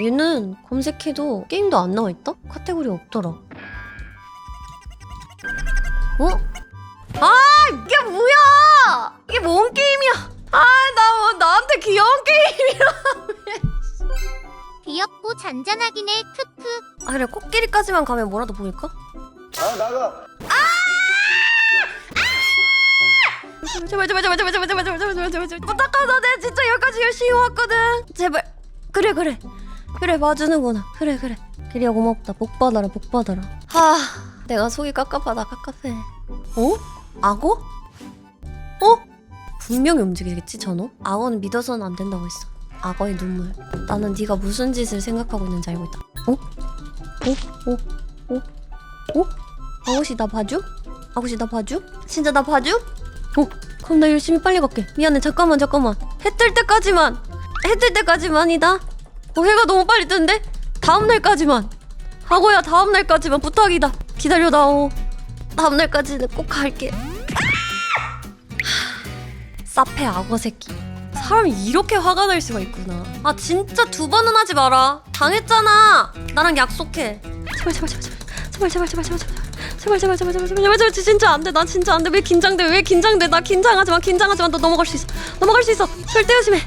얘는 검색해도 게임도 안 나와 있다? 카테고리 없더라. 어? 아 이게 뭐야? 이게 뭔 게임이야? 아나 뭐 나한테 귀여운 게임이라. 귀엽고 잔잔하긴 해 크크 아 그래 코끼리까지만 가면 뭐라도 보일까? 아 나가 제발 제발 제발 제발 제발 제발 제발 제발 제발 제발 제발 부탁하다 내가 진짜 여기까지 열심히 왔거든 제발 그래 그래 그래 봐주는구나 그래 그래 그리야 고맙다 복 받아라 복 받아라 하 내가 속이 깝깝하다 깝깝해 어? 악어? 어? 분명히 움직이겠지 전호? 악어는 믿어서는 안 된다고 했어 악어의 눈물 나는 네가 무슨 짓을 생각하고 있는지 알고 있다 어? 어? 어? 어? 어? 아것이 나 봐줘? 아것이 나 봐줘? 진짜 나 봐줘? 어, 그럼 나 열심히 빨리 갈게. 미안해, 잠깐만, 잠깐만. 해 뜰 때까지만. 해 뜰 때까지만이다. 어, 해가 너무 빨리 뜨는데? 다음 날까지만. 하고야, 다음 날까지만 부탁이다. 기다려 다오. 다음 날까지는 꼭 갈게. 하, 사페 악어 새끼. 사람이 이렇게 화가 날 수가 있구나. 아, 진짜 두 번은 하지 마라. 당했잖아. 나랑 약속해. 제발, 제발, 제발, 제발, 제발, 제발, 제발, 제발, 제발. 제발 제발 제발 제발 제발 제발 제발 진짜 안돼 나 진짜 안돼 왜 긴장돼 왜 긴장돼 나 긴장하지 마 긴장하지 마너 넘어갈 수 있어 넘어갈 수 있어 절대 조심해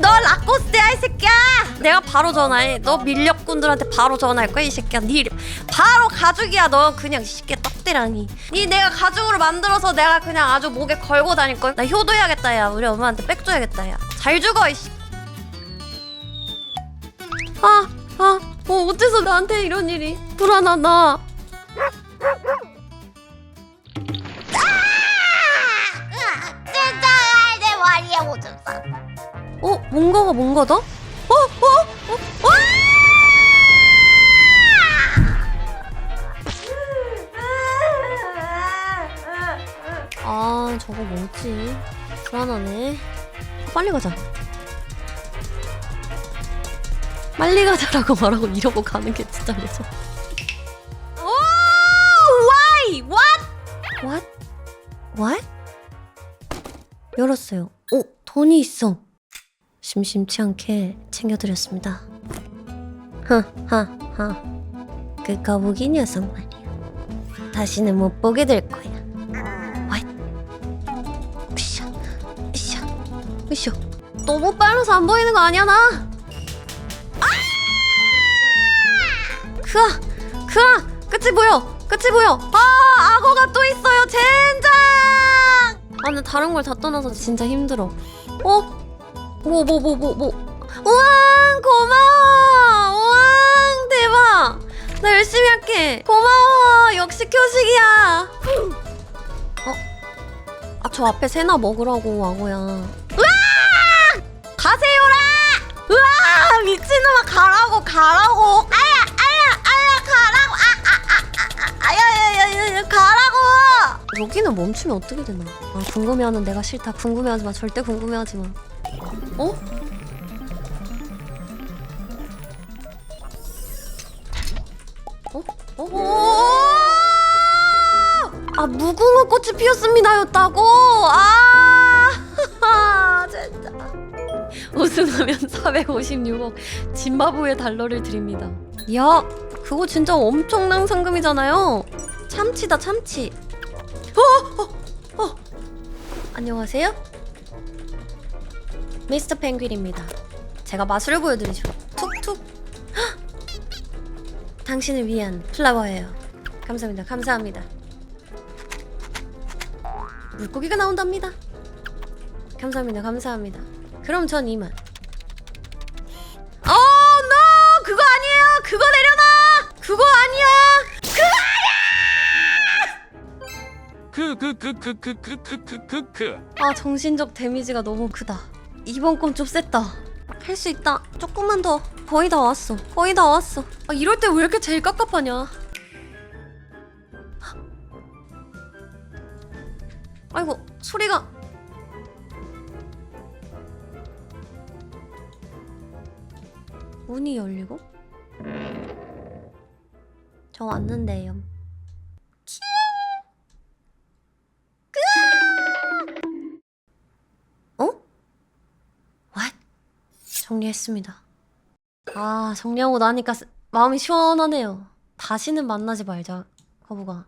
너 라코스테야 이 새끼야 내가 바로 전화해 너 밀렵꾼들한테 바로 전화할 거야 이 새끼야 니 바로 가죽이야 너 그냥 이 새끼 떡대라니 니 내가 가죽으로 만들어서 내가 그냥 아주 목에 걸고 다닐걸 나 효도해야겠다 야 우리 엄마한테 백 줘야겠다 야잘 죽어 이씨 아, 아, 어, 어째서 나한테 이런 일이 불안하다. 진짜 내 머리에 오줌 싸 어, 뭔가가 뭔가 다? 어, 어, 어, 어? 아, 저거 뭐지? 불안하네. 빨리 가자. 빨리 가자라고 말하고 이러고 가는 게 진짜 무서워. 오? What? What? 열었어요. 오, 돈이 있어. 심심치 않게 챙겨드렸습니다. 하하하. 그 거북이 녀석 말이야. 다시는 못 보게 될 거야. What? 으쌰, 으쌰, 으쌰. 너무 빨라서 안 보이는 거 아니야 나? 그아, 그아, 끝이 보여, 끝이 보여. 아, 악어가 또 있어요, 젠장. 아, 근데 다른 걸 다 떠나서 진짜 힘들어. 어? 뭐, 뭐, 뭐, 뭐, 뭐. 우왕, 고마워. 우왕, 대박. 나 열심히 할게. 고마워. 역시 교식이야. 어? 아, 저 앞에 새나 먹으라고, 악어야. 으아! 가세요라! 으아! 미친놈아, 가라고, 가라고. 아야, 아야, 아야, 가라고. 아, 아, 아, 아, 아, 아야야야야, 가라고. 여기는 멈추면 어떻게 되나? 아, 궁금해하는 내가 싫다. 궁금해하지 마. 절대 궁금해하지 마. 어? 어? 어? 어? 아 무궁화 꽃이 피었습니다였다고? 아 진짜 우승하면 456억 짐바브웨 달러를 드립니다. 야 그거 진짜 엄청난 상금이잖아요. 참치다 참치. 어, 어, 어. 안녕하세요. 미스터 펭귄입니다. 제가 마술을 보여드리죠. 툭툭. 헉! 당신을 위한 플라워예요. 감사합니다. 감사합니다. 물고기가 나온답니다. 감사합니다. 감사합니다. 그럼 전 이만. 어, no! 그거 아니에요. 그거 내려놔. 그거 아니야. 그그그 그 그 그 그 그 그 그 아 정신적 데미지가 너무 크다 이번 건 좀 셌다. 할 수 있다. 조금만 더. 거의 다 왔어. 거의 다 왔어. 아 이럴 때 왜 이렇게 제일 깝깝하냐? 아이고 소리가. 문이 열리고? 저 왔는데요. 어? What? 정리했습니다. 아 정리하고 나니까 쓰- 마음이 시원하네요 다시는 만나지 말자 거부가